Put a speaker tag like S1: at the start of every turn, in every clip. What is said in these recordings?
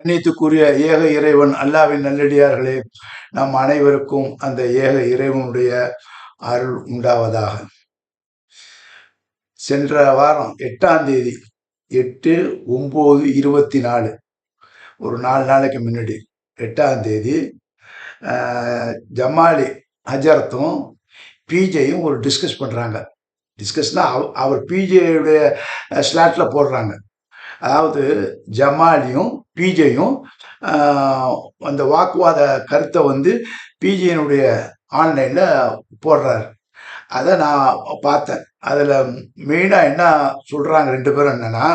S1: கண்ணியத்துக்குரிய ஏக இறைவன் அல்லாவின் நல்லடியார்களே நம் அனைவருக்கும் அந்த ஏக இறைவனுடைய அருள் உண்டாவதாக. சென்ற வாரம் எட்டாம் தேதி எட்டு ஒம்பது இருபத்தி நாலு ஒரு நாலு நாளைக்கு முன்னாடி எட்டாம் தேதி ஜமாலி ஹஜரத்தும் பிஜேயும் ஒரு டிஸ்கஸ் பண்ணுறாங்க டிஸ்கஸ்னா அவர் பிஜேயுடைய ஸ்லாட்டில் போடுறாங்க. அதாவது ஜமாலியும் பிஜேயும் அந்த வாக்குவாத கருத்தை வந்து பிஜேனுடைய ஆன்லைனில் போடுறாரு. அதை நான் பார்த்தேன். அதில் மெயினாக என்ன சொல்கிறாங்க ரெண்டு பேரும் என்னன்னா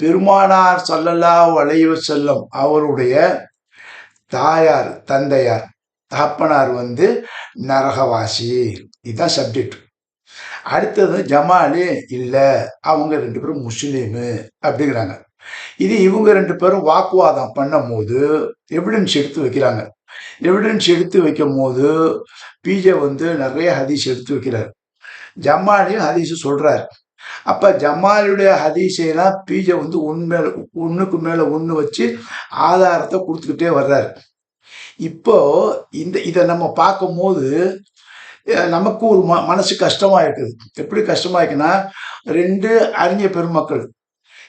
S1: பெருமானார் சல்லல்லா வளைவு செல்லும் அவருடைய தாயார் தந்தையார் தகப்பனார் வந்து நரகவாசி. இதுதான் சப்ஜெக்ட். அடுத்தது ஜமாலி இல்லை அவங்க ரெண்டு பேரும் முஸ்லீமு அப்படிங்கிறாங்க. இது இவங்க ரெண்டு பேரும் வாக்குவாதம் பண்ணும்போது எவிடன்ஸ் எடுத்து வைக்கிறாங்க. எவிடன்ஸ் எடுத்து வைக்கும் போது பிஜே வந்து நிறைய ஹதீஸ் எடுத்து வைக்கிறார். ஜமாலியும் ஹதீஸ் சொல்றாரு. அப்ப ஜம்மாலியுடைய ஹதீஸையெல்லாம் பிஜே வந்து உண்மையில ஒண்ணுக்கு மேல ஒண்ணு வச்சு ஆதாரத்தை கொடுத்துக்கிட்டே வர்றாரு. இப்போ இந்த இதை நம்ம பார்க்கும்போது நமக்கு ஒரு ம மனசு கஷ்டமா இருக்குது எப்படி கஷ்டமா இருக்குன்னா ரெண்டு அறிஞர் பெருமக்கள்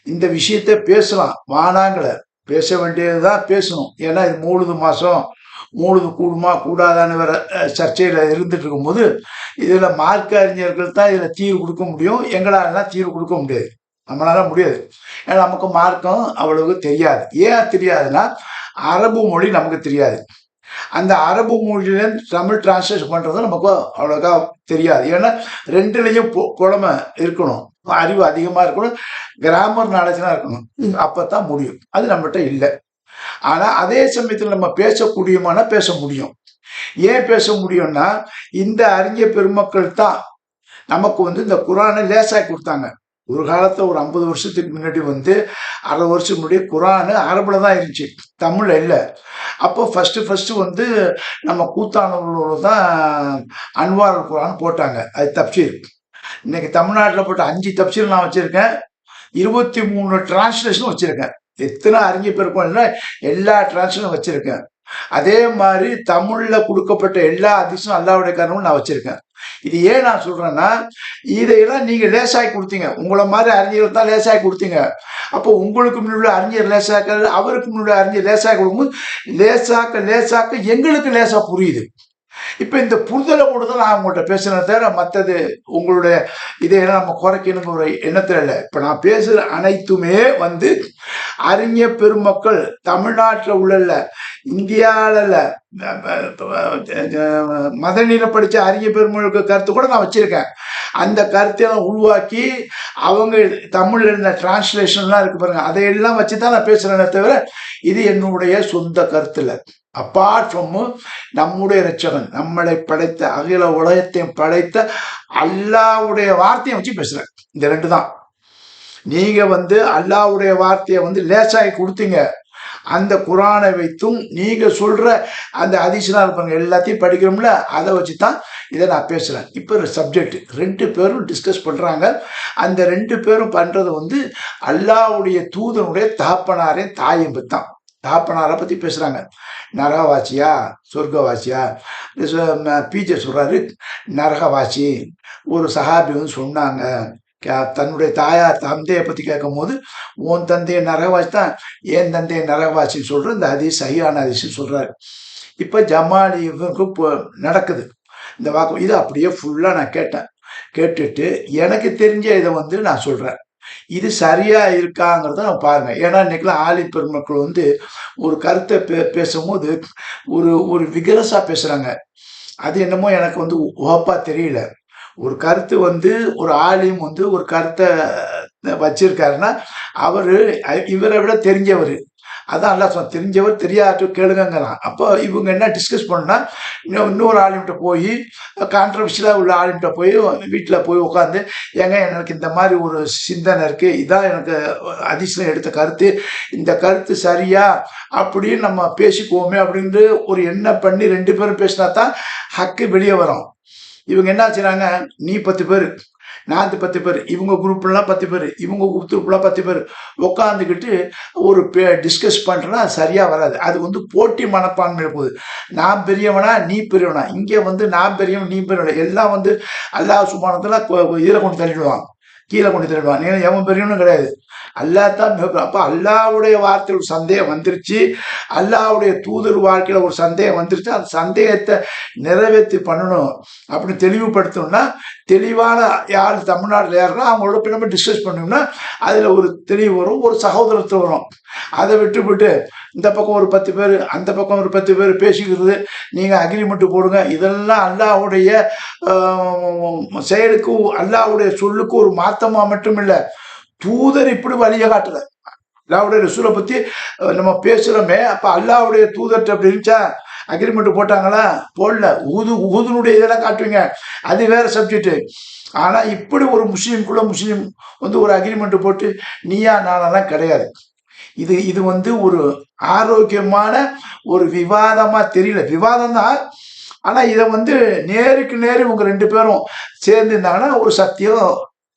S1: இந்த விஷயத்த பேசலாம். வானாங்கள பேச வேண்டியதுதான் பேசணும். ஏன்னா இது மூணுது மாதம் மூணுது கூடுமா கூடாதான்னு வேற சர்ச்சையில் இருந்துட்டு இருக்கும்போது இதில் மார்க்க அறிஞர்கள் தான் இதில் தீர்வு கொடுக்க முடியும். எங்களாலலாம் தீர்வு கொடுக்க முடியாது. நம்மளால முடியாது. ஏன்னா நமக்கு மார்க்கம் அவ்வளவு தெரியாது. ஏன் தெரியாதுன்னா அரபு மொழி நமக்கு தெரியாது. அந்த அரபு மொழியிலேருந்து தமிழ் டிரான்ஸ்லேஷன் பண்ணுறது நமக்கு அவ்வளோக்கா தெரியாது. ஏன்னா ரெண்டுலேயும் பொ- புலமை இருக்கணும். அறிவு அதிகமா இருக்கணும். கிராமர் நாலேஜ்லாம் இருக்கணும். அப்பதான் முடியும். அது நம்மகிட்ட இல்லை. ஆனா அதே சமயத்தில் நம்ம பேசக்கூடியமான பேச முடியும். ஏன் பேச முடியும்னா இந்த அறிஞர் பெருமக்கள் தான் நமக்கு வந்து இந்த குரானை லேசாக்கி கொடுத்தாங்க. ஒரு காலத்துல ஒரு ஐம்பது வருஷத்துக்கு முன்னாடி வந்து அரை வருஷம் முன்னாடி குரானு அரபுல தான் இருந்துச்சு. தமிழ்ல இல்லை. அப்போ ஃபர்ஸ்ட் ஃபர்ஸ்ட் வந்து நம்ம கூத்தானூர்ல தான் அன்வார் குரான் போட்டாங்க. அது தப்சீர். இன்னைக்கு தமிழ்நாட்டில் போட்ட அஞ்சு தப்சீல் நான் வச்சிருக்கேன். இருபத்தி மூணு டிரான்ஸ்லேஷனும் வச்சிருக்கேன். எத்தனை அறிஞர் பெருக்கும் இல்லை எல்லா டிரான்ஸ்லேஷனும் வச்சிருக்கேன். அதே மாதிரி தமிழில் கொடுக்கப்பட்ட எல்லா அதிசயம் அல்லாவுடைய காரணமும் நான் வச்சிருக்கேன். இது ஏன் நான் சொல்றேன்னா இதையெல்லாம் நீங்க லேசாகி கொடுத்தீங்க. உங்களை மாதிரி அறிஞர்கள் தான் லேசாகி கொடுத்தீங்க. அப்போ உங்களுக்கு முன்னாடி அறிஞர் லேசாக்க அவருக்கு முன்னாடி அறிஞர் லேசாக கொடுக்கும்போது லேசாக்க லேசாக்க எங்களுக்கு லேசாக புரியுது. இப்போ இந்த புரிதலை கூட தான் நான் உங்கள்கிட்ட பேசுறேன் தவிர மற்றது உங்களுடைய இதையெல்லாம் நம்ம குறைக்கணுங்கிற ஒரு எண்ணத்தில் இல்லை. இப்போ நான் பேசுகிற அனைத்துமே வந்து அறிஞர் பெருமக்கள் தமிழ்நாட்டில் உள்ள இந்தியாவில் மதநீர படித்த அறிஞ பெருமக்கள் கருத்து கூட நான் வச்சுருக்கேன். அந்த கருத்தையெல்லாம் உருவாக்கி அவங்க தமிழில் இருந்த டிரான்ஸ்லேஷன்லாம் இருக்கு பாருங்க அதையெல்லாம் வச்சு தான் நான் பேசுறேனே தவிர இது என்னுடைய சொந்த கருத்தில் அப்பார்ட் ஃப்ரம் நம்முடைய ரட்சகன் நம்மளை படைத்த அகில உலகத்தையும் படைத்த அல்லாவுடைய வார்த்தையை வச்சு பேசுறேன் இந்த ரெண்டு தான். நீங்க வந்து அல்லாவுடைய வார்த்தையை வந்து லேசாகி கொடுத்தீங்க. அந்த குரானை வைத்தும் நீங்க சொல்ற அந்த அதிசனாக இருப்பாங்க எல்லாத்தையும் படிக்கிறோம்ல அதை வச்சு தான் இதை நான் பேசுறேன். இப்போ ஒரு சப்ஜெக்ட் ரெண்டு பேரும் டிஸ்கஸ் பண்றாங்க. அந்த ரெண்டு பேரும் பண்றது வந்து அல்லாவுடைய தூதனுடைய தகப்பனாரே தாயம்பு தான் தாப்பனாரை பத்தி பேசுறாங்க. நரகவாசியா? சொர்க்கவாசியா? பிஜே சொல்றாரு நரகவாசி. ஒரு சஹாபி வந்து சொன்னாங்க கே- தன்னுடைய தாயார் தந்தையை பத்தி கேட்கும் போது உன் தந்தையை நரகவாசி தான் என் தந்தையை நரகவாசின்னு சொல்ற? இந்த அதிஸ் சகியான அதிசயம் சொல்றாரு. இப்ப ஜமாலி இவருக்கு நடக்குது. இந்த வாக்கு இது அப்படியே ஃபுல்லா நான் கேட்டேன். கேட்டுட்டு எனக்கு தெரிஞ்ச இதை வந்து நான் சொல்றேன். இது சரியா இருக்காங்கிறத நான் பாருங்க. ஏன்னா இன்னைக்கெல்லாம் ஆலி பெருமக்கள் வந்து ஒரு கருத்தை பே பேசும்போது ஒரு ஒரு விகரசா பேசுறாங்க. அது என்னமோ எனக்கு வந்து ஓப்பா தெரியல. ஒரு கருத்து வந்து ஒரு ஆலிம் வந்து ஒரு கருத்தை வச்சிருக்காருன்னா அவரு இவரை விட தெரிஞ்சவர். அதான் அல்லா சொன்ன தெரிஞ்சவர் தெரியாத கேளுங்கங்கிறான். அப்போ இவங்க என்ன டிஸ்கஸ் பண்ணா இன்னும் இன்னொரு ஆளுகிட்ட போய் கான்ட்ரவர்ஷியலாக உள்ள ஆளுகிட்ட போய் வீட்டில் போய் உட்காந்து ஏங்க எனக்கு இந்த மாதிரி ஒரு சிந்தனை இருக்குது இதான் எனக்கு அதிசயம் எடுத்த கருத்து. இந்த கருத்து சரியா? அப்படின்னு நம்ம பேசிக்குவோமே அப்படின்ட்டு ஒரு எண்ணம் பண்ணி ரெண்டு பேரும் பேசினா தான் ஹக்கு வெளியே வரும். இவங்க என்ன செய்கிறாங்க நீ பத்து பேர். நாலு பத்து பேர் இவங்க குரூப்லாம் பத்து பேர் இவங்க குரூப்லாம் பத்து பேர் உட்காந்துக்கிட்டு ஒரு டிஸ்கஸ் பண்ணுறனா சரியாக வராது. அது வந்து போட்டி மனப்பான்மையில் போகுது. நான் பெரியவனா நீ பெரியவனா? இங்கே வந்து நான் பெரியவன் நீ பெரியவனா. எல்லாம் வந்து அல்லாஹ் சுமானத்தில் இதில் கொண்டு தள்ளிடுவாங்க. கீழே கொண்டு தள்ளிடுவான் ஏன்னா எவன் பெரியவனும் கிடையாது. அல்லாஹ் தான் மிக அப்போ அல்லாவுடைய வார்த்தையில் ஒரு சந்தேகம் வந்துருச்சு. அல்லாவுடைய தூதர் வாழ்க்கையில் ஒரு சந்தேகம் வந்துருச்சு. அந்த சந்தேகத்தை நிறைவேற்றி பண்ணணும் அப்படின்னு தெளிவுபடுத்தணும்னா தெளிவான யார் தமிழ்நாட்டில் யாருன்னா அவங்களோட போய் நம்ம டிஸ்கஸ் பண்ணோம்னா அதில் ஒரு தெளிவு வரும் ஒரு சகோதரத்தை வரும். அதை விட்டுவிட்டு இந்த பக்கம் ஒரு பத்து பேர் அந்த பக்கம் ஒரு பத்து பேர் பேசிக்கிறது நீங்கள் அக்ரிமெண்ட் போடுங்க. இதெல்லாம் அல்லாவுடைய செயலுக்கு அல்லாவுடைய சொல்லுக்கு ஒரு மாத்தமா மட்டும் இல்லை தூதர் இப்படி வழியை காட்டுற அல்லாவுடைய ரிசூலை பற்றி நம்ம பேசுகிறோமே அப்போ அல்லாவுடைய தூதர் அப்படி இருந்துச்சா? அக்ரிமெண்ட் போட்டாங்களா? போடல. ஊது ஊதுனுடைய இதெல்லாம் காட்டுவீங்க. அது வேற சப்ஜெக்ட் ஆனால் இப்படி ஒரு முஸ்லீம்குள்ள முஸ்லீம் வந்து ஒரு அக்ரிமெண்ட் போட்டு நீயா நானெல்லாம் கிடையாது. இது இது வந்து ஒரு ஆரோக்கியமான ஒரு விவாதமாக தெரியல. விவாதம் தான். ஆனால் இதை வந்து நேருக்கு நேரு உங்க ரெண்டு பேரும் சேர்ந்து இருந்தாங்கன்னா ஒரு சத்தியம்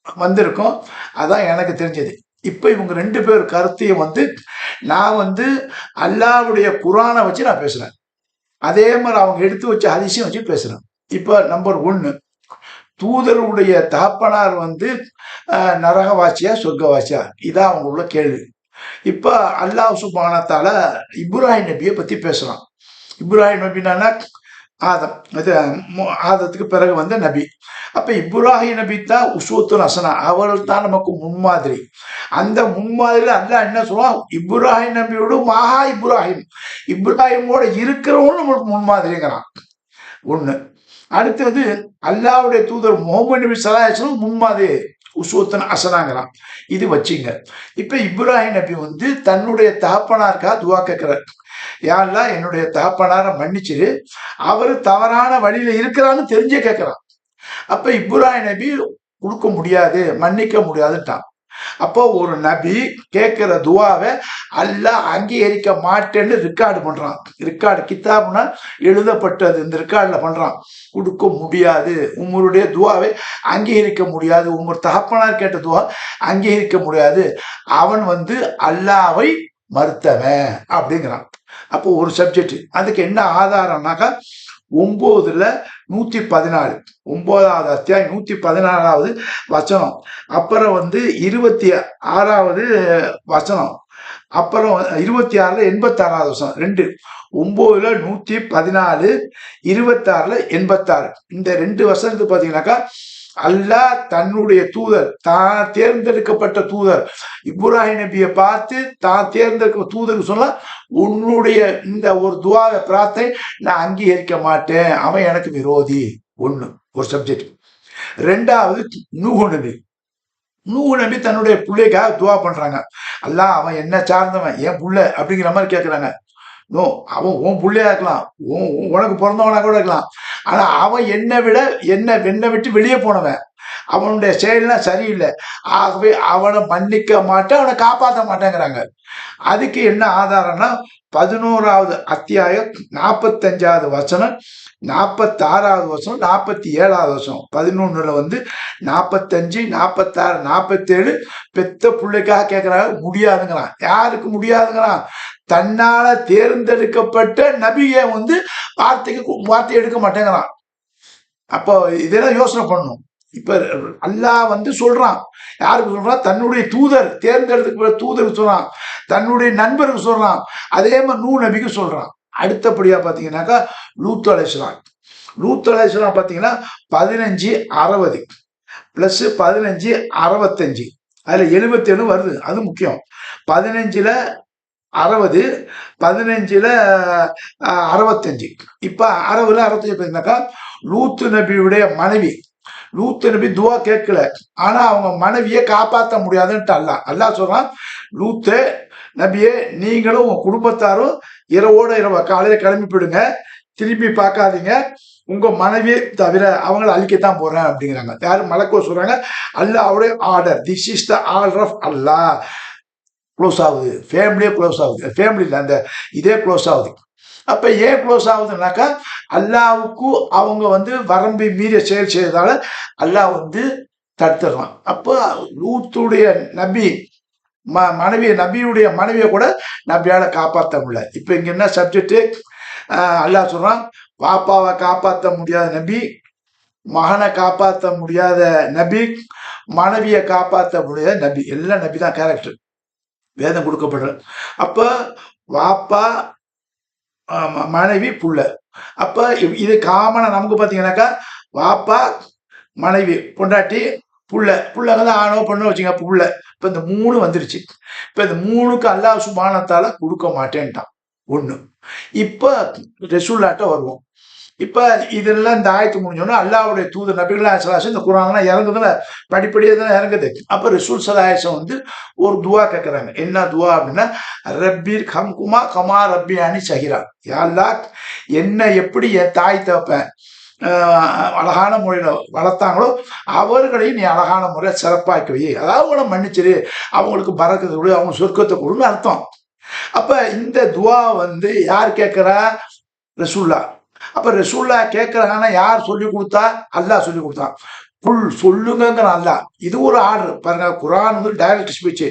S1: வந்திருக்கும். அதான் எனக்கு தெரிஞ்சது. இப்போ இவங்க ரெண்டு பேர் கருத்தையும் வந்து நான் வந்து அல்லாவுடைய குரானை வச்சு நான் பேசுகிறேன் அதே மாதிரி அவங்க எடுத்து வச்ச அதிசயம் வச்சு பேசுகிறேன் இப்போ நம்பர் ஒன்று தூதருடைய தகப்பனார் வந்து நரகவாசியா சொர்க்கவாசியா? இதான் அவங்க உள்ள கேள்வி. இப்போ அல்லாஹ் சுபானத்தால இப்ராஹிம் நபியை பற்றி பேசுகிறான் இப்ராஹிம் நபினா ஆதம் இது மு- ஆதத்துக்கு பிறகு வந்த நபி. அப்ப இப்ராஹி நபி தான் உசூத்து ஹசனா. அவர்கள் தான் நமக்கு முன்மாதிரி. அந்த முன்மாதிரியில் அல்லாஹ் என்ன சொல்லுவான்? இப்ராஹிம் நபியோட மகா இப்ராஹிம். இப்ராஹிமோட இருக்கிறவனும் நம்மளுக்கு முன்மாதிரிங்கிறான். ஒண்ணு. அடுத்தது அல்லாஹ்வுடைய தூதர் முகமது நபி சலாஹம் முன்மாதிரி உசூத்தன் அசனாங்கிறான் இது வச்சிங்க. இப்ப இப்ராஹிம் நபி வந்து தன்னுடைய தகப்பனாருக்காக துவா கேட்கிறார். யாரெல்லாம் என்னுடைய தகப்பனாரை மன்னிச்சிரு அவர் தவறான வழியில இருக்கிறான்னு தெரிஞ்சே கேட்கிறான். அப்ப இப்ராஹிம் நபி கொடுக்க முடியாது மன்னிக்க முடியாதுட்டான் அப்போ ஒரு நபி கேட்கிற துவாவை அல்லாஹ் அங்கீகரிக்க மாட்டேன்னு ரெக்கார்டு பண்றான். ரெக்கார்டு கித்தாப்னா எழுதப்பட்டது இந்த ரெக்கார்டில் பண்றான். கொடுக்க முடியாது. உங்களுடைய துவாவை அங்கீகரிக்க முடியாது. உங்க தகப்பனார் கேட்ட துவா அங்கீகரிக்க முடியாது. அவன் வந்து அல்லாவை மறுத்தவன் அப்படிங்கிறான். அப்போ ஒரு சப்ஜெக்ட் அதுக்கு என்ன ஆதாரம்னாக்கா ஒம்போதுல நூத்தி பதினாலு ஒன்பதாவது அத்தியாயம் நூத்தி பதினாறாவது வசனம். அப்புறம் வந்து இருபத்தி ஆறாவது வசனம். அப்புறம் இருபத்தி ஆறுல எண்பத்தாறாவது வசனம். ரெண்டு. ஒன்பதுல நூத்தி பதினாலு இருபத்தாறுல எண்பத்தாறு. இந்த ரெண்டு வசனத்துக்கு பாத்தீங்கன்னாக்கா அல்லாஹ் தன்னுடைய தூதர் தான் தேர்ந்தெடுக்கப்பட்ட தூதர். இப்ராஹிம் நபியை பார்த்து தான் தேர்ந்தெடுக்க தூதருக்கு சொன்னா உன்னுடைய இந்த ஒரு துவாவை பிரார்த்தனை நான் அங்கீகரிக்க மாட்டேன். அவன் எனக்கு விரோதி. ஒண்ணு ஒரு சப்ஜெக்ட் ரெண்டாவது நூகு நபி. நூகு நபி தன்னுடைய பிள்ளைக்காக துவா பண்றாங்க. அல்லாஹ் அவன் என்ன சார்ந்தவன் என் புள்ள அப்படிங்கிற மாதிரி கேட்குறாங்க நோ அவன் உன் பிள்ளையா இருக்கலாம். உன் உனக்கு பிறந்தவனா கூட இருக்கலாம். ஆனா அவன் என்னை விட என்ன என்னை விட்டு வெளியே போனவன். அவனுடைய செயல்லாம் சரியில்லை. ஆகவே அவனை மன்னிக்க மாட்டேன் அவனை காப்பாற்ற மாட்டேங்கிறாங்க. அதுக்கு என்ன ஆதாரம்னா பதினோராவது அத்தியாயம் நாற்பத்தஞ்சாவது வசனம் நாற்பத்தாறாவது வருஷம் நாற்பத்தி ஏழாவது வருஷம் பதினொன்றில் வந்து நாற்பத்தஞ்சு நாற்பத்தாறு நாற்பத்தேழு பெத்த பிள்ளைக்காக கேட்குறாங்க முடியாதுங்கிறான். யாருக்கு முடியாதுங்கிறான்? தன்னால தேர்ந்தெடுக்கப்பட்ட நபியை வந்து வார்த்தைக்கு வார்த்தை எடுக்க மாட்டேங்கிறான். அப்போ இதெல்லாம் யோசனை பண்ணணும் இப்ப அல்லாஹ் வந்து சொல்றான். யாருக்கு சொல்றான்? தன்னுடைய தூதர் தேர்ந்தெடுக்கப்பட்ட தூதருக்கு சொல்றான். தன்னுடைய நண்பருக்கு சொல்றான். அதே மாதிரி நூ நபிக்கு சொல்றான். அடுத்தபடியா பாத்தீங்கன்னாக்கா லூத்து அலைஸ்லாம் லூத்து அலைஸ்லாம் பாத்தீங்கன்னா பதினஞ்சு அறுபது. பிளஸ் பதினஞ்சு அறுபத்தஞ்சு. அதுல எழுபத்தேழு வருது. அது முக்கியம். பதினஞ்சுல அறுபது பதினஞ்சில் அறுபத்தஞ்சு. இப்போ அறுபதுல அறுபத்தஞ்சு பார்த்தீங்கன்னாக்கா லூத்து நபியுடைய மனைவி. லூத்து நபி துவா கேட்கல. ஆனா அவங்க மனைவியை காப்பாற்ற முடியாதுன்ட்டு அல்லா. அல்லாஹ் சொல்றான் லூத்து நபியே நீங்களும் உங்க குடும்பத்தாரும் இரவோட இரவ காலையில கிளம்பி போயிடுங்க. திரும்பி பார்க்காதீங்க. உங்க மனைவியை தவிர அவங்கள அழிக்கத்தான் போறேன் அப்படிங்கிறாங்க. யாரும் மலக்கோ சொல்றாங்க அல்லாவுடைய order. This is the order of Allah close ஆகுது. ஃபேமிலியே க்ளோஸ் ஆகுது. ஃபேமிலியில் அந்த இதே க்ளோஸ் ஆகுது. அப்போ ஏன் க்ளோஸ் ஆகுதுனாக்கா அல்லாவுக்கு அவங்க வந்து வரம்பி மீறிய செயல் செய்யறதால அல்லாஹ் வந்து தடுத்துடலாம் அப்போ லூத்துடைய நபி ம மனைவி நபியுடைய மனைவியை கூட நபியால் காப்பாற்ற முடியல. இப்போ இங்கே என்ன சப்ஜெக்டு அல்லாஹ் சொல்கிறான் பாப்பாவை காப்பாற்ற முடியாத நபி மகனை காப்பாற்ற முடியாத நபி மனைவியை காப்பாற்ற முடியாத நபி. எல்லாம் நபி தான் கேரக்டர் வேதம் கொடுக்கப்படுற. அப்ப வாப்பா மனைவி புள்ள. அப்ப இது காமனா நமக்கு பாத்தீங்கன்னாக்கா வாப்பா மனைவி பொண்டாட்டி புள்ள. புள்ள தான் ஆணோ பொண்ணோ வச்சுங்க புள்ள. இப்ப இந்த மூணு வந்துருச்சு. இப்ப இந்த மூணுக்கு அல்லாஹ் சுபானத்தால கொடுக்க மாட்டேன்ட்டான். ஒண்ணு. இப்ப ரெசுல்லாட்ட வருவோம். இப்ப இதெல்லாம் இந்த ஆயத்து முடிஞ்சோன்னா அல்லாவுடைய தூது நபிகளா சலாசம் இந்த குரான்லாம் இறங்குதுல படிப்படியாக தான் இறங்குது. அப்ப ரிசூல் சலாஹம் வந்து ஒரு துவா கேட்கிறாங்க என்ன துவா அப்படின்னா ரப்பீர் கம் குமா கமா ரப்பியானி சகிரா சஹிரா யாழ்லா என்ன எப்படி என் தாய் தப்பேன் அழகான முறையில் வளர்த்தாங்களோ அவர்களையும் நீ அழகான முறையில் சிறப்பாக்கி வை அதாவது அவங்கள மன்னிச்சிரு. அவங்களுக்கு பறக்கத்தை கொடு அவங்க சொர்க்கத்தை கொடுன்னு அர்த்தம். அப்ப இந்த துவா வந்து யார் கேட்கிறா ரசுல்லா அப்ப ரசூல்லா கேட்குறாங்கன்னா யார் சொல்லி கொடுத்தா? அல்லாஹ் சொல்லி கொடுத்தான். புல் சொல்லுங்கிற அல்லா இது ஒரு ஆர்டர் பாருங்க குரான் வந்து டைரக்ட் ஸ்பீச்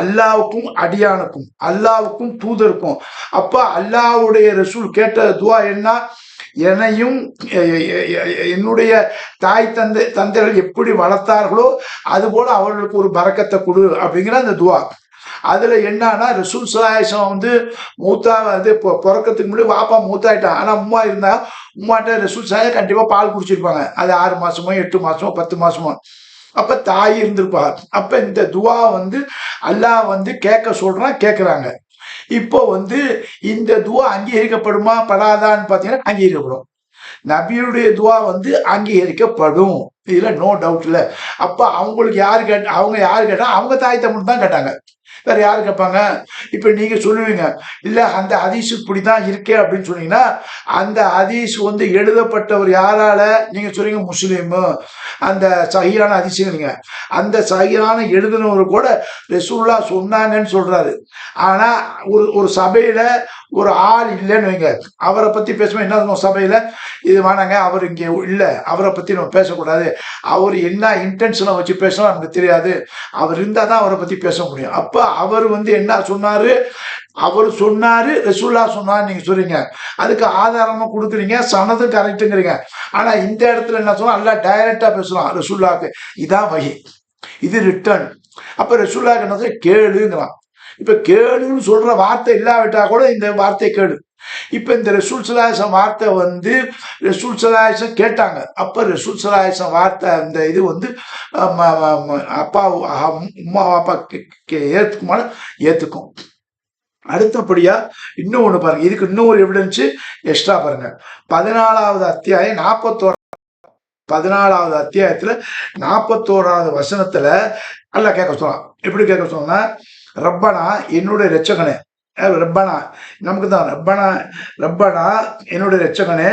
S1: அல்லாவுக்கும் அடியானுக்கும் அல்லாவுக்கும் தூதருக்கும். அப்ப அல்லாவுடைய ரசூல் கேட்ட துவா என்ன? என்னையும் என்னுடைய தாய் தந்தை தந்தைகள் எப்படி வளர்த்தார்களோ அதுபோல அவர்களுக்கு ஒரு பறக்கத்தை கொடு அப்படிங்கிற அந்த துவா. அதுல என்னன்னா ரசூல் சலாயசம் வந்து மூத்தா வந்து பொ- பிறக்கறதுக்கு முன்னாடி வாப்பா மூத்தாயிட்டான். ஆனா உமா இருந்தா உம்மாட்ட ரசூல் சாய கண்டிப்பா பால் குடிச்சிருப்பாங்க. அது ஆறு மாசமோ எட்டு மாசமோ பத்து மாசமோ. அப்ப தாய் இருந்திருப்பா. அப்ப இந்த துவா வந்து அல்லாஹ் வந்து கேட்க சொல்றான் கேட்குறாங்க இப்போ வந்து இந்த துவா அங்கீகரிக்கப்படுமா படாதான்னு பாத்தீங்கன்னா அங்கீகரிக்கப்படும். நபியுடைய துவா வந்து அங்கீகரிக்கப்படும். இதுல நோ டவுட் இல்ல அப்ப அவங்களுக்கு யாரு கேட்ட அவங்க யாரு கேட்டா அவங்க தாய் தமிழ் தான் கேட்டாங்க. வேற யாரு கேட்பாங்க? இப்ப நீங்க சொல்லுவீங்க இல்ல அந்த ஹதீஸ் இப்படிதான் இருக்கே அப்படின்னு சொன்னீங்கன்னா அந்த ஹதீஸ் வந்து எழுதப்பட்டவர் யாரால? நீங்க சொல்றீங்க முஸ்லீமு. அந்த சகியான ஹதீஸுங்கிறீங்க அந்த சகியான எழுதினவர் கூட ரெசூல்லா சொன்னாங்கன்னு சொல்றாரு. ஆனா ஒரு ஒரு சபையில ஒரு ஆள் இல்லைன்னு வைங்க. அவரை பத்தி பேசும்போது என்ன சபையில? இது வேணாங்க அவர் இங்க இல்ல. அவரை பத்தி நம்ம பேசக்கூடாது. அவர் என்ன இன்டென்ஷனை வச்சு பேசணும் நமக்கு தெரியாது. அவர் இருந்தால் தான் அவரை பத்தி பேச முடியும். அப்ப அவர் வந்து என்ன சொன்னாரு? அவர் சொன்னாரு ரசூல்லா சொன்னார் நீங்க சொல்றீங்க. அதுக்கு ஆதாரமா கொடுக்குறீங்க சனதும் கரெக்டுங்கிறீங்க ஆனா இந்த இடத்துல என்ன சொன்னா நல்லா டைரக்டா பேசலாம் ரசூல்லாக்கு இதான் வகி. இது ரிட்டர்ன் அப்ப ரசூல்லாக்கு என்ன சொல்ல கேளுங்கிறான். இப்ப கேளுன்னு சொல்ற வார்த்தை இல்லாவிட்டா கூட இந்த வார்த்தை கேடு இப்ப இந்த ரெசூல் சலாஹம் வார்த்தை வந்து ரெசூல் சலாஹம் கேட்டாங்க. அப்ப ரெசூல் சலாஹம் வார்த்தை அந்த இது வந்து அப்பா அஹ், உம்மா அப்பா கே- கே- ஏத்துக்கும். அடுத்தபடியா இன்னும் ஒண்ணு பாருங்க. இதுக்கு இன்னொரு எவிடன்ஸ் எக்ஸ்ட்ரா பாருங்க. பதினாலாவது அத்தியாயம் நாற்பத்தோரா பதினாலாவது அத்தியாயத்துல நாற்பத்தோராவது வசனத்துல அல்ல கேட்க சொல்லலாம் எப்படி கேட்க சொல்லணும்னா ரப்பனா என்னுடைய ரச்சகனே ரப்பனா நமக்கு தான் ரப்பனா ரப்பனா என்னுடைய ரச்சகனே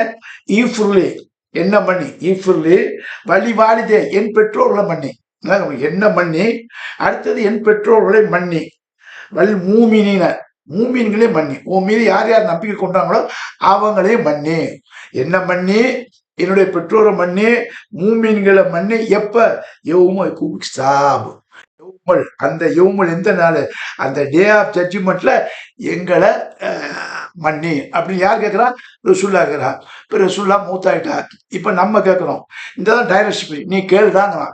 S1: ஈஃபுர்லி என்ன பண்ணி? ஈஃபுர்லி வழி வாலிதே என் பெற்றோர்களை மன்னி என்ன பண்ணி? அடுத்தது என் பெற்றோர்களை மன்னி வல் மூமினின மூமீன்களே மன்னி உன் மீது யார் யார் நம்பிக்கை கொண்டாங்களோ அவங்களே மன்னி என்ன பண்ணி? என்னுடைய பெற்றோரை மண்ணி மூமீன்களை மண்ணி எப்ப? எவ்வளோ சாபு யௌமல் அந்த யௌமல் எந்த நாள்? அந்த டே ஆஃப் ஜட்ஜ்மெண்ட்ல எங்களை மன்னி. அப்படின்னு யார் கேட்குறா? ரசுல்லா கேட்குறா. இப்போ ரசுல்லா மூத்தாயிட்டா இப்போ நம்ம கேட்குறோம். இந்த தான் டைரக்ட் நீ கேளுதாங்களாம்.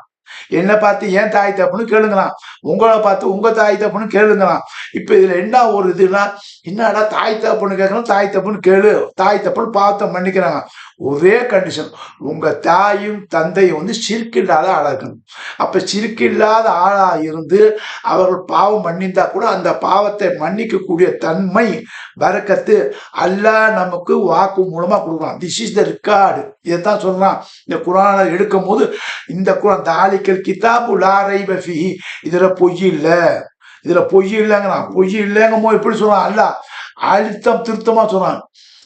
S1: என்னை பார்த்து ஏன் தாய் தப்புன்னு கேளுங்களாம். உங்களை பார்த்து உங்க தாய் தப்புன்னு கேளுங்களாம். இப்போ இதுல என்ன ஒரு இதுனா என்னடா தாய் தப்புன்னு கேட்கணும் தாய் தப்புன்னு கேளு. தாய் தப்புன்னு பார்த்து மன்னிக்கிறாங்க. ஒரே கண்டிஷன் உங்க தாயும் தந்தையும் வந்து சிரிக்கில்லாத ஆளா இருக்கணும். அப்ப சிரிக்கில்லாத ஆளா இருந்து அவர்கள் பாவம் மன்னிந்தா கூட அந்த பாவத்தை மன்னிக்கக்கூடிய தன்மை வரக்கத்து அல்லாஹ் நமக்கு வாக்கு மூலமா கொடுக்கலாம். திஸ் இஸ் த ரெக்கார்டு இதைத்தான் சொல்றான். இந்த குரானை எடுக்கும் போது இந்த குரான் தாலிக்கல் கிதாபு லாரை பஃபி இதுல பொய் இல்லை. இதுல பொய் இல்லைங்கிறான். பொய் இல்லைங்கும் போது எப்படி சொல்றான்? அல்ல அழுத்தம் திருத்தமா சொல்றான்.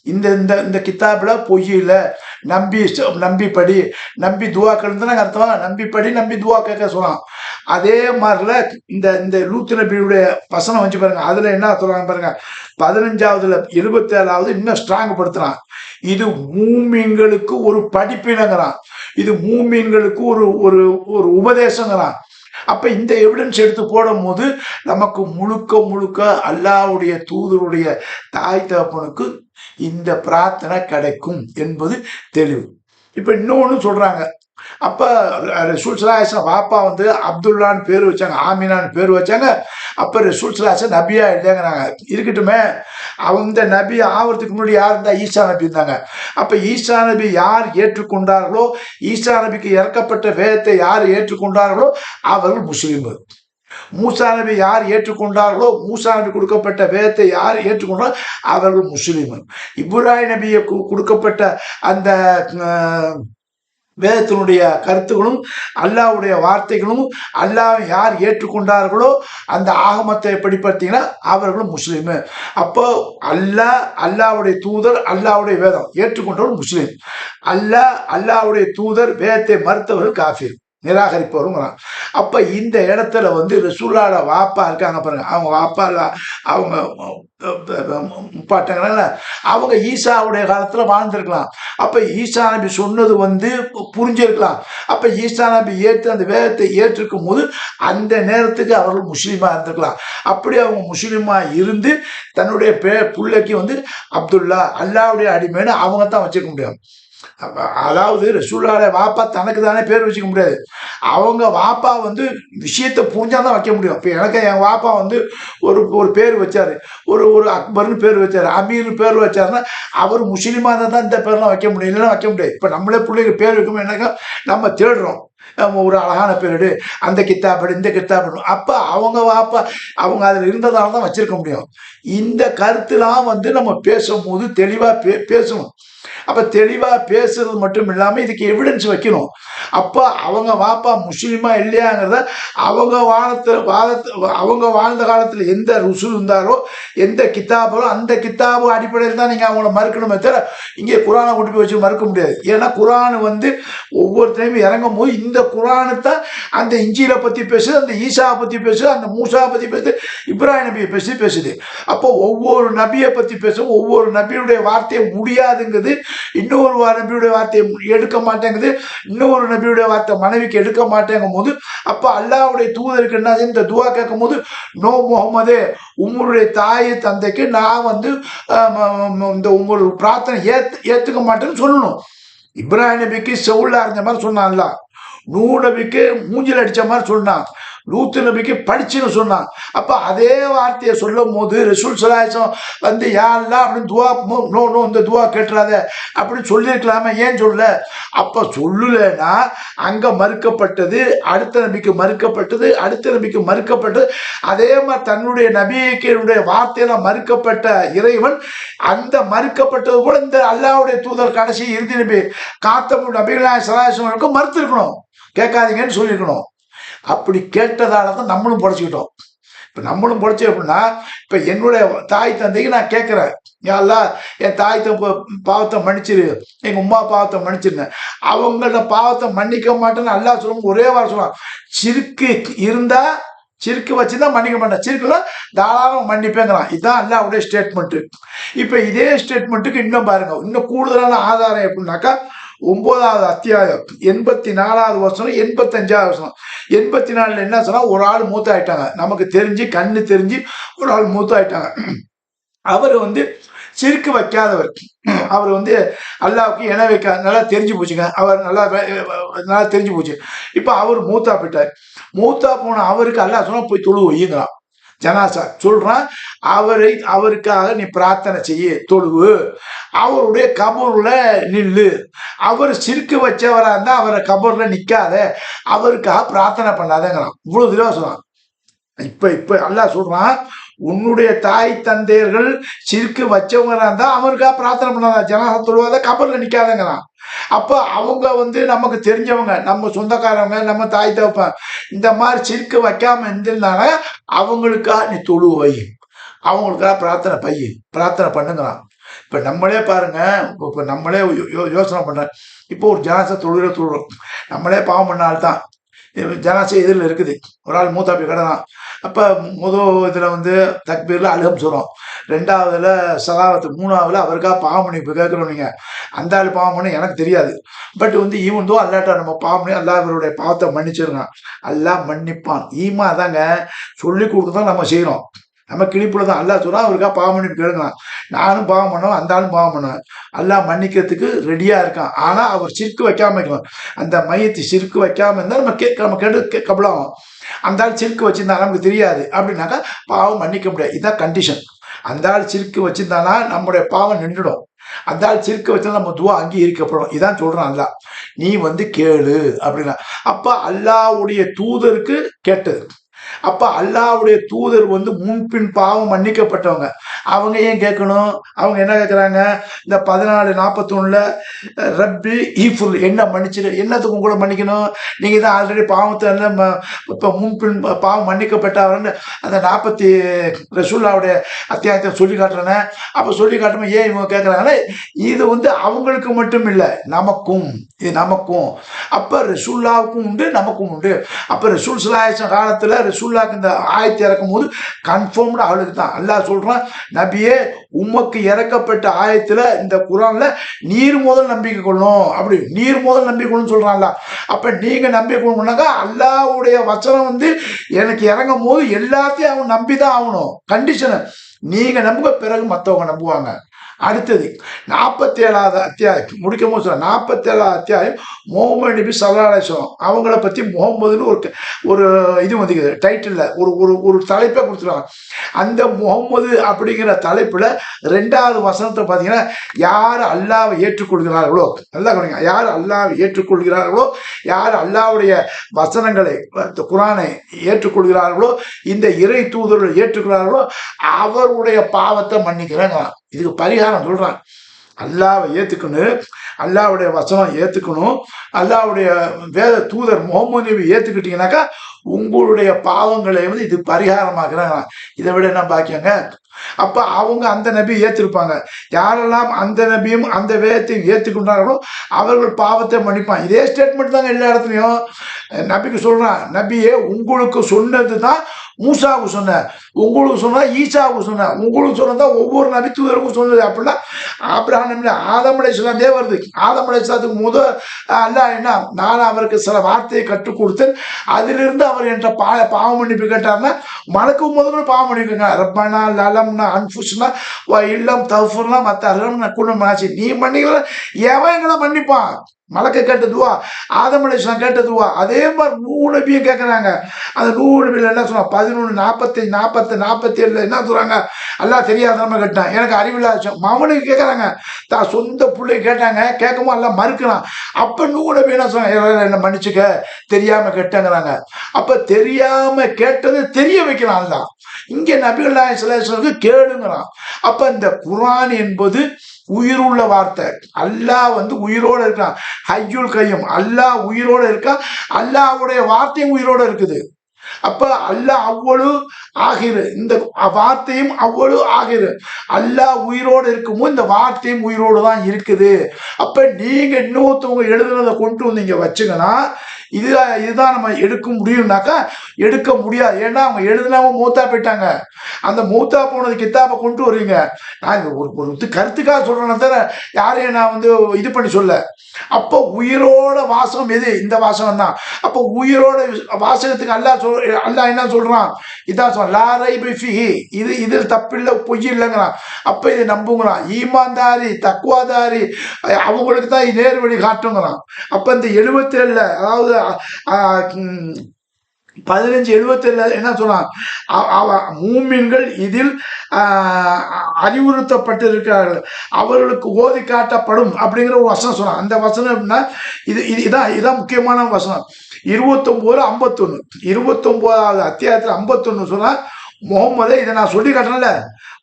S1: இந்த இந்த இந்த கித்தாப்ல பொய் இல்லை நம்பி நம்பி படி நம்பி துவா கேளுந்தாங்க அர்த்தம்? நம்பி படி நம்பி துவா கேட்க சொல்லலாம் அதே மாதிரில இந்த இந்த லூத்து நபியுடைய வசனம் வச்சு பாருங்க. அதுல என்ன சொல்றாங்க பாருங்க. பதினஞ்சாவதுல இருபத்தி ஏழாவது இன்னும் ஸ்ட்ராங் படுத்துறான். இது மூமீன்களுக்கு ஒரு படிப்பினங்கிறான். இது மூமீன்களுக்கு ஒரு ஒரு ஒரு உபதேசங்கிறான். அப்ப இந்த எவிடன்ஸ் எடுத்து போடும் போது நமக்கு முழுக்க முழுக்க அல்லாவுடைய தூதருடைய தாய் தகப்பனுக்கு இந்த பிரார்த்தனை கிடைக்கும் என்பது தெளிவு. இப்போ இன்னொன்று சொல்கிறாங்க அப்போ ரசூல் பாப்பா வந்து அப்துல்லான்னு பேர் வச்சாங்க ஆமினான்னு பேர் வச்சாங்க. அப்போ ரசூல் நபியாக நபியா இல்லைங்கிறாங்க. இருக்கட்டுமே அந்த நபி ஆவறதுக்கு முன்னாடி யார் இருந்தா? ஈசா நபி இருந்தாங்க. அப்போ ஈசா நபி யார் ஏற்றுக்கொண்டார்களோ ஈசா நபிக்கு இறக்கப்பட்ட வேதத்தை யார் ஏற்றுக்கொண்டார்களோ அவர்கள் முஸ்லீம்கள். மூசா நபி யார் ஏற்றுக்கொண்டார்களோ மூசா நபி கொடுக்கப்பட்ட வேதத்தை யார் ஏற்றுக்கொண்டால் அவர்கள் முஸ்லீம்கள். இப்ராஹிம் நபியை கு- கொடுக்கப்பட்ட அந்த வேதத்தினுடைய கருத்துகளும் அல்லாஹ்வுடைய வார்த்தைகளும் அல்லாஹ் யார் ஏற்றுக்கொண்டார்களோ அந்த ஆகமத்தை எப்படி பார்த்தீங்கன்னா அவர்களும் முஸ்லீமு அப்போ அல்லாஹ் அல்லாவுடைய தூதர் அல்லாவுடைய வேதம். ஏற்றுக்கொண்டவர் முஸ்லீம். அல்லாஹ் அல்லாவுடைய தூதர் வேதத்தை மறுத்தவர்கள் காஃபிர். நிராகரிப்பவரும் அப்ப இந்த இடத்துல வந்து ரசூலாட வாப்பா இருக்காங்க பாருங்க. அவங்க வாப்பா அவங்க முப்பாட்டங்கள அவங்க ஈசாவுடைய காலத்துல வாழ்ந்திருக்கலாம். அப்ப ஈசா நபி சொன்னது வந்து புரிஞ்சிருக்கலாம். அப்ப ஈசா நபி ஏற்று அந்த வேதத்தை ஏற்றிருக்கும் போது அந்த நேரத்துக்கு அவர்கள் முஸ்லீமா இருந்திருக்கலாம். அப்படி அவங்க முஸ்லீமா இருந்து தன்னுடைய பே பிள்ளைக்கு வந்து அப்துல்லா அல்லாவுடைய அடிமைன்னு அவங்க தான் வச்சுக்க முடியும். அதாவது ரசூல்லாட வாப்பா தனக்கு தானே பேர் வச்சுக்க முடியாது. அவங்க வாப்பா வந்து விஷயத்தை புரிஞ்சாதான் வைக்க முடியும். இப்போ எனக்கு என் வாப்பா வந்து ஒரு ஒரு பேர் வச்சார். ஒரு ஒரு அக்பர்னு பேர் வச்சார். அமீர்னு பேர் வச்சாருன்னா அவர் முஸ்லீமாக இருந்தால் தான் இந்த பேர்லாம் வைக்க முடியும். இல்லைன்னா வைக்க முடியாது. இப்போ நம்மளே பிள்ளைங்க பேர் வைக்கணும் என்னக்கா நம்ம தேடுறோம். நம்ம ஒரு அழகான பேரு அந்த கித்தாபடு இந்த கித்தாபடு அப்போ அவங்க வாப்பா அவங்க அதில் இருந்ததால தான் வச்சிருக்க முடியும். இந்த கருத்துலாம் வந்து நம்ம பேசும்போது தெளிவாக பே பேசணும். அப்ப தெளிவா பேசுறது மட்டும் இல்லாம இதுக்கு எவிடன்ஸ் வைக்கணும். அப்போ அவங்க வாப்பா முஸ்லீமா இல்லையாங்கிறத அவங்க வானத்தில் வாழத்து அவங்க வாழ்ந்த காலத்தில் எந்த ருசு இருந்தாரோ எந்த கித்தாபோ அந்த கித்தாபு அடிப்படையில் தான் நீங்கள் அவங்கள மறுக்கணுமே தவிர இங்கே குரானை கொண்டு போய் வச்சு மறுக்க முடியாது. ஏன்னா குரான் வந்து ஒவ்வொருத்தரையும் இறங்கும் போது இந்த குரானு தான் அந்த இஞ்சியில பற்றி பேசுது அந்த ஈசாவை பற்றி பேசுது அந்த மூசாவை பற்றி பேசுது இப்ராஹிம் நபியை பற்றி பேசுது. அப்போ ஒவ்வொரு நபியை பற்றி பேசும் ஒவ்வொரு நபியுடைய வார்த்தையை முடியாதுங்கிறது இன்னொரு வா- நபியுடைய வார்த்தையை எடுக்க மாட்டேங்குது இன்னொரு நபி நபியுடைய வார்த்தை மனைவிக்கு எடுக்க மாட்டேங்கும் போது அப்போ அல்லாஹ்வுடைய தூதருக்கு என்ன இந்த துவா கேட்கும் போது நோ முகமது உங்களுடைய தாய் தந்தைக்கு நான் வந்து இந்த உங்களோட பிரார்த்தனை ஏத்து ஏத்துக்க மாட்டேன்னு சொல்லணும். இப்ராஹிம் நபிக்கு செவுள்ள அறிஞ்ச மாதிரி சொன்னான்ல. நூ நபிக்கு மூஞ்சில் அடிச்ச மாதிரி சொன்னான். லூத்து நபிக்கு படிச்சுன்னு சொன்னான் அப்ப அதே வார்த்தையை சொல்லும் போது ரசூல் சலாசம் வந்து யாரெல்லாம் அப்படின்னு துவா நோ நோ இந்த துவா கேட்டுறாத. அப்படின்னு சொல்லியிருக்கலாமே ஏன் சொல்ல அப்ப சொல்லலைன்னா அங்க மறுக்கப்பட்டது அடுத்த நபிக்கு மறுக்கப்பட்டது அடுத்த நபிக்கு மறுக்கப்பட்டது. அதே மாதிரி தன்னுடைய நபிக்கையினுடைய வார்த்தையில மறுக்கப்பட்ட இறைவன் அந்த மறுக்கப்பட்டது போல இந்த அல்லாவுடைய தூதர் கடைசி இறுதி நபி காத்தம் நபிகளாய் சலாசனுக்கும் மறுத்திருக்கணும். கேட்காதீங்கன்னு சொல்லியிருக்கணும். அப்படி கேட்டதால தான் நம்மளும் பொழைச்சிக்கிட்டோம் இப்போ நம்மளும் பொழைச்சி அப்படின்னா இப்போ என்னுடைய தாய் தந்தைக்கு நான் கேட்குறேன் யாரெல்லாம் என் தாய் தப்பு பாவத்தை மன்னிச்சிரு. எங்கள் உமா பாவத்தை மன்னிச்சிருந்தேன் அவங்களோட பாவத்தை மன்னிக்க மாட்டேன்னு எல்லாம் சொல்லும் ஒரே வாரம் சொல்லுவான் சிறுக்கு இருந்தால் சிறுக்கு வச்சு தான் மன்னிக்க மாட்டேன். சிறுக்குல தாராளம் மன்னிப்பேங்கிறான். இதுதான் அல்லாவுடைய ஸ்டேட்மெண்ட்டு இப்போ இதே ஸ்டேட்மெண்ட்டுக்கு இன்னும் பாருங்க இன்னும் கூடுதலான ஆதாரம் எப்படின்னாக்கா ஒன்பதாவது அத்தியாயம் எண்பத்தி நாலாவது வருஷம் எண்பத்தஞ்சாவது வருஷம் எண்பத்தி நாலுல என்ன சொன்னா ஒரு ஆள் மூத்த ஆயிட்டாங்க நமக்கு தெரிஞ்சு கண்ணு தெரிஞ்சு ஒரு ஆள் மூத்த ஆயிட்டாங்க அவர் வந்து சிறுக்கு வைக்காதவர். அவர் வந்து அல்லாவுக்கு இணை வைக்க நல்லா தெரிஞ்சு போச்சுங்க. அவர் நல்லா நல்லா தெரிஞ்சு போச்சு. இப்போ அவர் மூத்தா போயிட்டார். மூத்தா போன அவருக்கு அல்லாஹ் சொன்னா போய் தொழு வையுங்கிறான் ஜனாசா சொல்றான் அவரை அவருக்காக நீ பிரார்த்தனை செய்ய தொழுவு. அவருடைய கபூர்ல நில்லு. அவர் சிறுக்கு வச்சவரா இருந்தா அவரை கபூர்ல நிக்காத. அவருக்காக பிரார்த்தனை பண்ணாதங்கிறான். இவ்வளவு தெளிவா சொல்றான். இப்ப இப்ப அல்லாஹ் சொல்றான் உன்னுடைய தாய் தந்தையர்கள் சிறுக்கு வச்சவங்களா இருந்தா அவருக்காக பிரார்த்தனை பண்ணாதான் ஜனாசா தொழுவாத? கபரில் நிற்காதங்கிறான் அப்போ அவங்க வந்து நமக்கு தெரிஞ்சவங்க நம்ம சொந்தக்காரவங்க நம்ம தாய் தகப்பன் இந்த மாதிரி சிறுக்கு வைக்காம இருந்திருந்தாங்க அவங்களுக்காக நீ தொழு வை. அவங்களுக்காக பிரார்த்தனை பை. பிரார்த்தனை பண்ணுங்களாம். இப்ப நம்மளே பாருங்க இப்ப நம்மளே யோ- யோசனை பண்றேன். இப்போ ஒரு ஜனாசா தொழுகிற தொழுகிறோம் நம்மளே பாவம் பண்ணால்தான் ஜனாசி இதில் இருக்குது. ஒரு ஆள் மூத்தாப்பி கிடந்தான். அப்போ முதல் இதில் வந்து தக்பீரில் அழுகம் சொல்கிறோம் ரெண்டாவதுல சதாவத்து மூணாவதுல அவருக்காக பாவம் இப்போ கேட்குறோம் நீங்கள் அந்த ஆள் பாவம் பண்ணி எனக்கு தெரியாது. பட் வந்து ஈவன் தோ அல்லாட்ட நம்ம பாவம் பண்ணி அல்லா இவருடைய பாவத்தை மன்னிச்சிருக்கான். அல்லா மன்னிப்பான். ஈமா தாங்க சொல்லி கொடுத்து தான் நம்ம செய்கிறோம் நம்ம கிளிப்புல தான். அல்லா சொன்னா அவருக்கா பாவம் பண்ணி கேளுங்களாம். நானும் பாவம் பண்ணுவேன் அந்த ஆளும் பாவம் பண்ணுவேன். அல்லா மன்னிக்கிறதுக்கு ரெடியா இருக்கான். ஆனா அவர் சிற்கு வைக்காம இருக்கணும். அந்த மையத்தை சிற்கு வைக்காம இருந்தா நம்ம கேட்க நம்ம கேட்டு கபலம் அந்த ஆள் சிற்கு வச்சிருந்தா நமக்கு தெரியாது. அப்படின்னாக்கா பாவம் மன்னிக்க முடியாது. இதுதான் கண்டிஷன் அந்த ஆள் சிற்கு வச்சிருந்தானா நம்முடைய பாவம் நின்றுடும். அந்த ஆள் சிறுக்க வச்சா நம்ம துவா அங்கீகரிக்கப்படும். இதான் சொல்றான் அல்லா நீ வந்து கேளு அப்படின்னா. அப்ப அல்லாவுடைய தூதருக்கு கேட்டது. அப்ப அல்லாவுடைய தூதர் வந்து முன்பின் பாவம் மன்னிக்கப்பட்டவங்க. அவங்க ஏன் கேட்கணும்? அவங்க என்ன கேட்குறாங்க? இந்த பதினாலு நாற்பத்தொன்னுல ரப்பி ஈஃபுல் என்ன மன்னிச்சிரு? என்னத்துக்கு கூட மன்னிக்கணும்? நீங்க தான் ஆல்ரெடி பாவத்தை இப்போ முன்பின் பாவம் மன்னிக்கப்பட்டவர்னு அந்த நாற்பத்தி ரசூல்லாவுடைய அத்தியாயத்தை சொல்லி காட்டுறேன்னு அப்போ சொல்லி காட்டுமே ஏன் இவங்க கேட்குறாங்கன்னா இது வந்து அவங்களுக்கு மட்டும் இல்லை நமக்கும். இது நமக்கும். அப்போ ரசூல்லாவுக்கும் உண்டு நமக்கும் உண்டு. அப்போ ரசூல் சிலாயசம் காலத்தில் ரசூல்லாக்கு இந்த ஆயத்தை இறக்கும் போது கன்ஃபார்ம்டு அவளுக்கு தான். அல்லாஹ் சொல்கிறான் நபியே உமக்கு இறக்கப்பட்ட ஆயத்தில் இந்த குரானில் நீர் முதல் நம்பிக்கை கொள்ளணும். அப்படி நீர் முதல் நம்பிக்கை கொள்ளணும் சொல்கிறான்ல அப்போ நீங்கள் நம்பிக்கை கொள்ளணும்னாக்கா அல்லாவுடைய வச்சனம் வந்து எனக்கு இறங்கும் போது எல்லாத்தையும் அவன் நம்பி தான் ஆகணும். கண்டிஷனு நீங்கள் நம்புங்க பிறகு மற்றவங்க நம்புவாங்க. அடுத்தது நாற்பத்தி ஏழாவது அத்தியாயம். முடிக்கும் போது சொல்ல நாற்பத்தி ஏழாவது அத்தியாயம் முகமது நபி சல்லாசம் அவங்கள பற்றி முகமதுன்னு ஒரு ஒரு இது வந்துக்குது டைட்டில் ஒரு ஒரு ஒரு தலைப்பை கொடுத்துருவாங்க அந்த முகமது அப்படிங்கிற தலைப்பில் ரெண்டாவது வசனத்தை பார்த்தீங்கன்னா யார் அல்லாவை ஏற்றுக்கொள்கிறார்களோ நல்லா கவனிங்க யார் அல்லாவை ஏற்றுக்கொள்கிறார்களோ யார் அல்லாவுடைய வசனங்களை குரானை ஏற்றுக்கொள்கிறார்களோ இந்த இறை தூதர்கள் ஏற்றுக்கிறார்களோ அவருடைய பாவத்தை மன்னிக்கிறாங்க இதுக்கு பரிகாரம் சொல்றான் அல்லாவை ஏத்துக்கணும் அல்லாவுடைய வசனம் ஏத்துக்கணும் அல்லாவுடைய வேத தூதர் முகமது நபி ஏத்துக்கிட்டீங்கன்னாக்கா உங்களுடைய பாவங்களை வந்து இது பரிகாரமாக்குறாங்க. இதை விட என்ன பாக்கியங்க? அப்ப அவங்க அந்த நபி ஏற்றிருப்பாங்க யாரெல்லாம் அந்த நபியும் அந்த வேதத்தையும் ஏற்றுக்கொண்டார்களோ அவர்கள் பாவத்தை மன்னிப்பான் இதே ஸ்டேட்மெண்ட் தாங்க எல்லா இடத்துலையும். நபிக்கு சொல்றான் நபியே உங்களுக்கு சொன்னது தான் மூசாவுக்கு சொன்னேன் உங்களுக்கு சொன்னா ஈசாவுக்கு சொன்னேன் உங்களுக்கு சொன்னதா ஒவ்வொரு நபித்துவருக்கும் சொன்னது. அப்படின்னா ஆப்ரஹாம் ஆதம் அலைஸ்லாந்தே வருது. ஆதம் அலைஸ்லாத்துக்கு முதல் அல்ல என்ன? நான் அவருக்கு சில வார்த்தையை கற்றுக் கொடுத்தேன். அதிலிருந்து அவர் என்ற பா பாவம் மன்னிப்பு கேட்டார்னா மனக்கு முதல்ல பாவம் மன்னிப்புங்க ரப்பனா இல்லம்னா அன்புஸ்னா இல்லம் தஃபுர்னா மற்ற அறம் குணம் நீ மன்னிக்கல எவன் எங்களை மன்னிப்பான்? மலக்க கேட்டதுவா ஆதமலேஸ்வரம் கேட்டதுவா அதே மாதிரி நூறு நபியும் கேட்குறாங்க அந்த நூறு நபியில் என்ன சொன்னாங்க பதினொன்று நாற்பத்தி நாற்பத்தி நாற்பத்தி ஏழில் என்ன சொல்கிறாங்க எல்லாம் தெரியாத நம்ம கேட்டான். எனக்கு அறிவில்லாத மவனுக்கு கேட்குறாங்க தான் சொந்த பிள்ளை கேட்டாங்க. கேட்கவும் எல்லாம் மறுக்கலாம் அப்போ நூறு நபி என்ன சொன்னாங்க? என்ன மன்னிச்சுக்க. தெரியாமல் கேட்டேங்கிறாங்க. அப்போ தெரியாமல் கேட்டது தெரிய வைக்கலாம் தான் இங்கே நபிகள் சிலேஸ்வருக்கு கேளுங்கிறான் அப்போ இந்த குரான் என்பது உயிருள்ள வார்த்தை. அல்லாஹ் வந்து உயிரோடு இருக்கான் ஹையுல் கையும் அல்லாஹ் உயிரோடு இருக்கா? அல்லாஹ்வுடைய வார்த்தையும் உயிரோடு இருக்குது. அப்ப அல்லாஹ் அவ்வளவு ஆகிரு. இந்த வார்த்தையும் அவ்வளவு ஆகிரு. அல்லாஹ் உயிரோடு இருக்குமோ இந்த வார்த்தையும் உயிரோடு தான் இருக்குது. அப்ப நீங்க இன்னொருத்தவங்க எழுதுனதை கொண்டு வந்து வச்சுங்கன்னா இது இதுதான் நம்ம எடுக்க முடியும்னாக்கா எடுக்க முடியாது. ஏன்னா அவங்க எழுதினவங்க மூத்தா போயிட்டாங்க. அந்த மூத்தா போனது கித்தாப்பை கொண்டு வருவீங்க. நான் ஒரு ஒரு கருத்துக்காக சொல்றேன் தவிர யாரையும் நான் வந்து இது பண்ணி சொல்ல. அப்போ உயிரோட வாசகம் எது? இந்த வாசகம் தான். அப்போ உயிரோட வாசகத்துக்கு அல்லா சொல் அல்லா என்ன சொல்றான்? இதான் சொல் லாரை பிஃபிஹி இது இதில் தப்பில்லை பொய் இல்லைங்கிறான். அப்போ இதை நம்புங்கிறான். ஈமான்தாரி தக்குவாதாரி அவங்களுக்கு தான் நேர் வழி காட்டுங்கிறான். அப்போ இந்த எழுபத்தி அதாவது பதினஞ்சு எழுபத்தேழு என்ன சொன்னான் மூமின்கள் இதில் அறிவுறுத்தப்பட்டிருக்கிறார்கள். அவர்களுக்கு ஓதி காட்டப்படும் அப்படிங்கிற ஒரு வசனம் சொன்னான் அந்த வசனம் எப்படின்னா இது இது இதான் இதான் முக்கியமான வசனம். இருபத்தொம்போது ஐம்பத்தொன்று இருபத்தொம்போதாவது அத்தியாயத்தில் ஐம்பத்தொன்று சொன்னால் முகம்மதை இதை நான் சொல்லி காட்டினேன்ல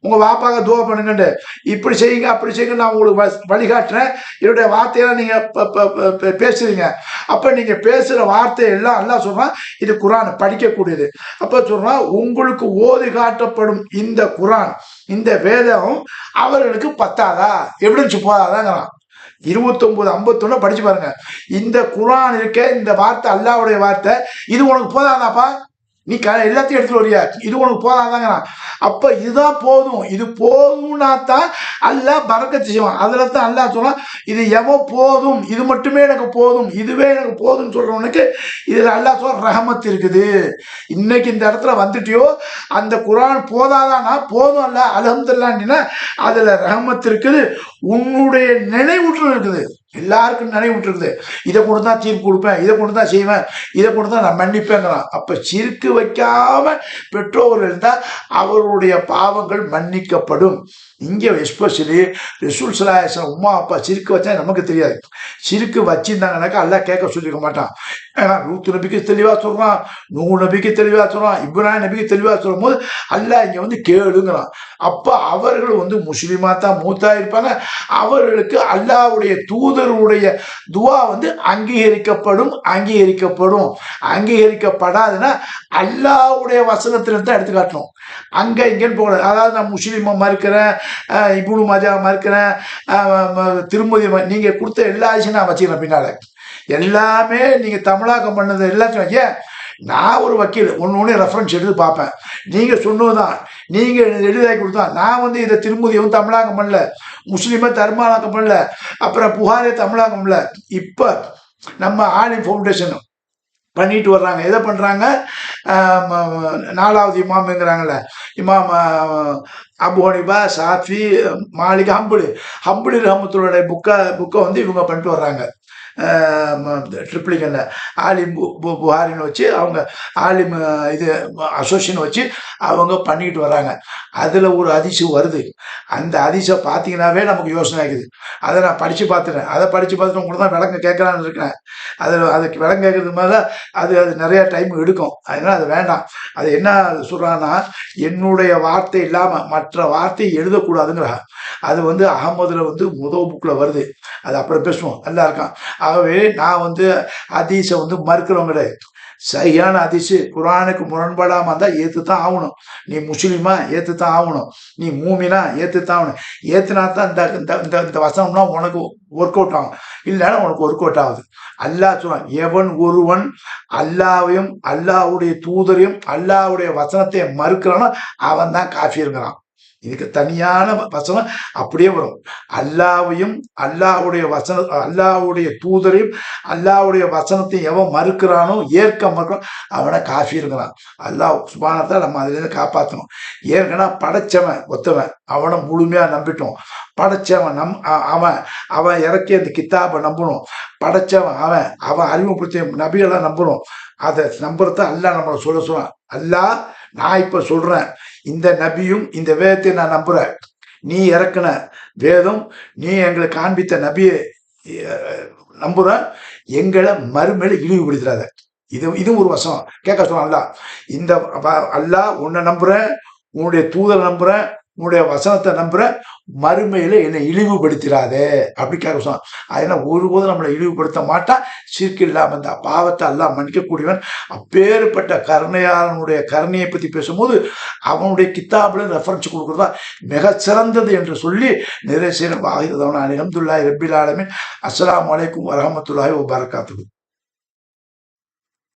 S1: உங்கள் வாப்பாக துவா பண்ணுங்கண்டு இப்படி செய்யுங்க அப்படி செய்யுங்க நான் உங்களுக்கு வழிகாட்டுறேன். என்னுடைய வார்த்தையெல்லாம் நீங்கள் பேசுறீங்க அப்போ நீங்கள் பேசுகிற வார்த்தையெல்லாம் எல்லாம் சொல்கிறான் இது குரான் படிக்கக்கூடியது. அப்போ சொல்கிறான் உங்களுக்கு ஓதி காட்டப்படும் இந்த குரான் இந்த வேதம் அவர்களுக்கு பத்தாதா? எவிடன்ஸ் போதாதாங்கிறான். இருபத்தொன்பது ஐம்பத்தொன்னு படிச்சு பாருங்க. இந்த குரான் இருக்க இந்த வார்த்தை அல்லாவுடைய வார்த்தை இது உனக்கு போதாதாப்பா? நீ க எல்லாத்தையும் எடுத்துட்டு வரியா? இது உனக்கு போதாதாங்கிறான் அப்போ இதுதான் போதும். இது போதும்னா தான் அல்லாஹ் பறக்கத்து செய்வான். அதில் தான் அல்லாஹ் சொன்னான் இது எவோ போதும். இது மட்டுமே எனக்கு போதும். இதுவே எனக்கு போதும்னு சொல்கிறவனுக்கு இதில் அல்லாஹ் சொல் ரஹமத் இருக்குது. இன்னைக்கு இந்த இடத்துல வந்துட்டியோ அந்த குரான் போதாதானா? போதும் அல்ல. அலமதுல்லாண்டினா அதில் ரஹமத் இருக்குது. உன்னுடைய நினைவுற்று இருக்குது. எல்லாருக்கும் நினைவுற்று இதை கொண்டு தான் தீர்ப்பு கொடுப்பேன் இதை கொண்டு தான் செய்வேன் இதை கொண்டு தான் நான் மன்னிப்பேங்கிறான். அப்ப சிரிக்கு வைக்காம பெற்றோர் இருந்தால் அவருடைய பாவங்கள் மன்னிக்கப்படும். இங்கே எஸ்பெஷலி ரிசூல் சலாயசன் உமா அப்பா சிரிக்கு வச்சா நமக்கு தெரியாது. சிறுக்கு வச்சிருந்தாங்கனாக்கா எல்லாம் கேட்க சொல்லியிருக்க மாட்டான். ஏன்னா நூத்து நபிக்கு தெளிவாக சொல்கிறான் நூறு நபிக்கு தெளிவாக சொல்கிறான் இப்ராஹிம் நபிக்கு தெளிவாக சொல்லும் போது அல்லாஹ் இங்கே வந்து கேளுங்கிறான். அப்போ அவர்கள் வந்து முஸ்லீமாக தான் மூத்தா இருப்பாங்க. அவர்களுக்கு அல்லாவுடைய தூதருடைய துவா வந்து அங்கீகரிக்கப்படும் அங்கீகரிக்கப்படும். அங்கீகரிக்கப்படாதுன்னா அல்லாவுடைய வசனத்திலிருந்து தான் எடுத்து காட்டணும் அங்கே இங்கேன்னு போகக்கூடாது. அதாவது நான் முஸ்லீமாக இருக்கிறேன் அஹ் மஜா மறுக்கிறேன். திருமதி நீங்கள் கொடுத்த எல்லா விஷயம் நான் வச்சுக்கிறேன் பின்னால். எல்லாமே நீங்கள் தமிழாக்கம் பண்ணது எல்லாத்தையும் ஏன்? நான் ஒரு வக்கீல் ஒன்று ஒன்று ரெஃபரன்ஸ் எடுத்து பார்ப்பேன். நீங்கள் சொன்னது தான் நீங்கள் எழுதாக்கி கொடுத்தா நான் வந்து இதை திருமதியும் தமிழாக்கம் பண்ணல. முஸ்லீமை தர்மாலாக்கம் பண்ணல. அப்புறம் புகாரே தமிழாக்கம் பண்ணல இப்போ நம்ம ஆலிம் ஃபவுண்டேஷனும் பண்ணிட்டு வர்றாங்க. எதை பண்ணுறாங்க நாலாவது இமாமுங்கிறாங்கல்ல. இமாம் அபு ஹனிபா சாஃபி மாலிக் ஹம்புலி. ஹம்புலி ரஹமத்துடைய புக்கை புக்கை வந்து இவங்க பண்ணிட்டு வர்றாங்க. ட்ரிப்ளிகனில் ஆலிம் பு- பு- புகாரின்னு வச்சு அவங்க ஆலிம் இது அசோசியன் வச்சு அவங்க பண்ணிக்கிட்டு வராங்க. அதில் ஒரு அதிசயம் வருது. அந்த அதிசயம் பார்த்தீங்கன்னாவே நமக்கு யோசனை ஆகுது அதை நான் படித்து பார்த்துட்டேன் அதை படித்து பார்த்துட்டு உங்களுக்கு தான் விளங்க கேட்கலான்னு இருக்கிறேன். அதில் அதுக்கு விளங்க கேட்கறது மேலே அது அது நிறையா டைம் எடுக்கும். அதனால் அது வேண்டாம். அது என்ன சொல்கிறான்னா என்னுடைய வார்த்தை இல்லாமல் மற்ற வார்த்தையை எழுதக்கூடாதுங்கிறா அது வந்து அகமதில் வந்து முதல் புக்கில் வருது. அது அப்புறம் பேசுவோம். நல்லா இருக்கான். ஆகவே நான் வந்து அதிசை வந்து மறுக்கிறவங்க கிடையாது சரியான அதிசு குரானுக்கு முரண்படாம இருந்தால் ஏற்று தான் ஆகணும். நீ முஸ்லீமா ஏற்று தான் ஆகணும். நீ மூமினா ஏற்று தான் ஆகணும். ஏற்றுனா தான் இந்த இந்த இந்த இந்த வசனம்னா உனக்கு ஒர்க் அவுட் ஆகும். இல்லைன்னா உனக்கு ஒர்க் அவுட் ஆகுது. அல்லாஹ் சொல்லுவான் எவன் ஒருவன் அல்லாவையும் அல்லாஹ்வுடைய தூதரையும் அல்லாஹ்வுடைய வசனத்தை மறுக்கிறானோ அவன் தான் காஃபிருங்கிறான். இதுக்கு தனியான வ- வசனம் அப்படியே வரும். அல்லாவையும் அல்லாஹ்வுடைய வசன அல்லாஹ்வுடைய தூதரையும் அல்லாஹ்வுடைய வசனத்தையும் எவன் மறுக்கிறானோ ஏற்க மறுக்கிறான் அவனை காஃபிருங்கிறான். அல்லாஹ் சுபானத்தை நம்ம அதுலேருந்து காப்பாற்றணும் ஏற்கனவே படைச்சவன் ஒத்தவன் அவனை முழுமையாக நம்பிட்டோம். படைச்சவன் நம் அவன் அவன் இறக்கி அந்த கித்தாபை நம்பணும். படைச்சவன் அவன் அவன் அறிமுகப்படுத்திய நபிகளை நம்பணும். அதை நம்புறத அல்லாஹ் நம்மளை சொல்ல சொல்லுவான் அல்லாஹ் நான் இப்ப சொல்றேன். இந்த நபியும் இந்த வேதத்தை நான் நம்புறேன். நீ இறக்குன வேதம் நீ எங்களுக்கு காண்பித்த நபியை அஹ், நம்புறேன் எங்களை மறுமையில இழிவுபடுத்துறாத இது இதுவும் ஒரு வசம் கேட்க சொல்றான் அல்லாஹ் இந்த அல்லா அல்லாஹ் உன்னை நம்புறேன் உன்னுடைய தூதரை நம்புறேன் உன்னுடைய வசனத்தை நம்புற மறுமையில என்னை இழிவுபடுத்திடாதே அப்படி சொன்னான். அதனால் ஒருபோதும் நம்மளை இழிவுபடுத்த மாட்டான் சிற்கு இல்லாமல் இந்த பாவத்தை எல்லாம் மன்னிக்கக்கூடியவன். அப்பேற்பட்ட கருணையாளனுடைய கருணையை பற்றி பேசும்போது அவனுடைய கித்தாபில் ரெஃபரன்ஸ் கொடுக்குறதா மிக சிறந்தது என்று சொல்லி நிறைய செய்ய வாகிதவன் அலமதுல்லாஹி ரபிலாலமின் அஸ்லாம் வலைக்கும் வரமத்துல்லாய் ஒரு வபரகாத்துஹு.